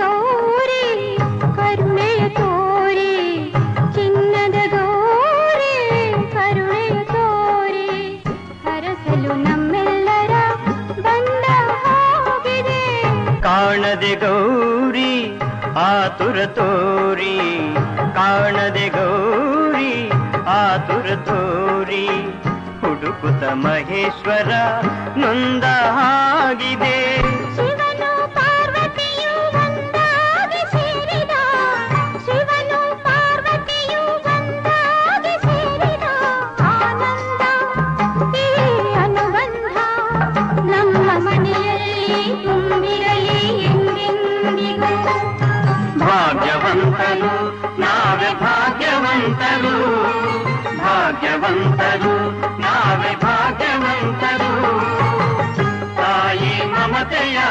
ಗೌರಿ ಕರುಣೆಯ ತೋರಿ ಚಿನ್ನದ ಗೌರಿ ಕರುಣೆಗೋರಿ ಸರಸಲು ನಮ್ಮೆಲ್ಲರ ಬಂಗಿದೆ ಕಾಣದೆ ಗೌರಿ ಆತುರ ತೋರಿ ಕಾಣದೆ ಗೌರಿ ಆತುರ ತೋರಿ ಹುಡುಕುತ ಮಹೇಶ್ವರ ನೊಂದ ಆಗಿದೆ భాగ్యవంతలు నావే భాగ్యవంతలు భాగ్యవంతలు నావే భాగ్యవంతలు తాయి మమతయా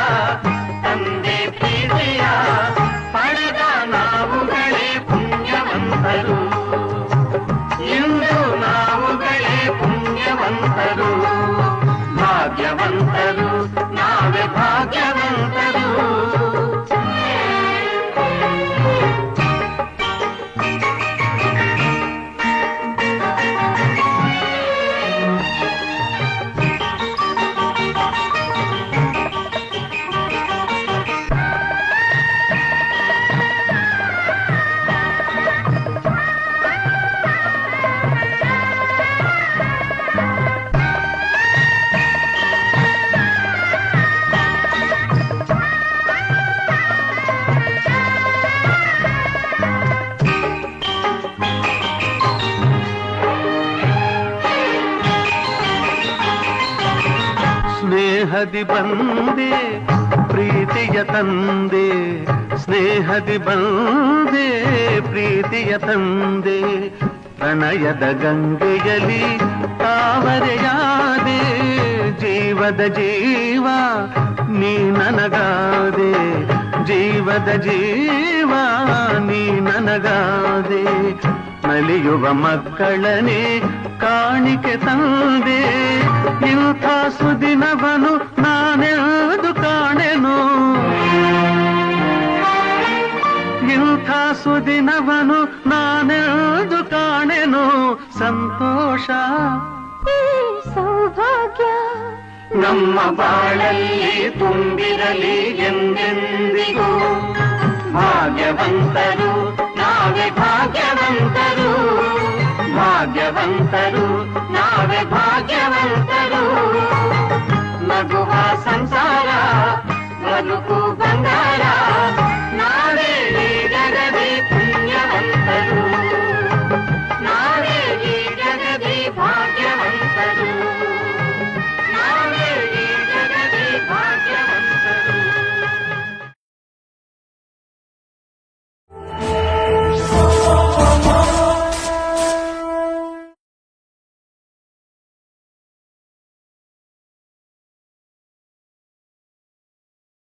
ಸ್ನೇಹದಿ ಬಂದೆ ಪ್ರೀತಿಯ ತಂದೆ ಸ್ನೇಹದಿ ಬಂದೆ ಪ್ರೀತಿಯ ತಂದೆ ಪ್ರಣಯದ ಗಂಗೆಯಲಿ ತಾವರೆಯಾದೆ ಜೀವದ ಜೀವ ನೀ ನನಗಾದೆ ಜೀವದ ಜೀವ ನೀ ನನಗಾದೆ ನಲಿಯುವ ಮಕ್ಕಳನೇ ಕಾಣಿಕೆ ತಂದೆ ಇಂಥ ಸುದಿನವನು ನಾನೆಂದು ಕಾಣೆನು ಇಂಥ ಸುದಿನವನು ನಾನೆಂದು ಕಾಣೆನು ಸಂತೋಷ ಸೌಭಾಗ್ಯ ನಮ್ಮ ಬಾಳಲ್ಲಿ ತುಂಬಿರಲಿ ಎಂದೆಂದಿಗೂ ಭಾಗ್ಯವಂತರು ನಾವೇ ಭಾಗ್ಯವಂತರು ಭಾಗ್ಯವಂತರು మగువ సంసార మనుకు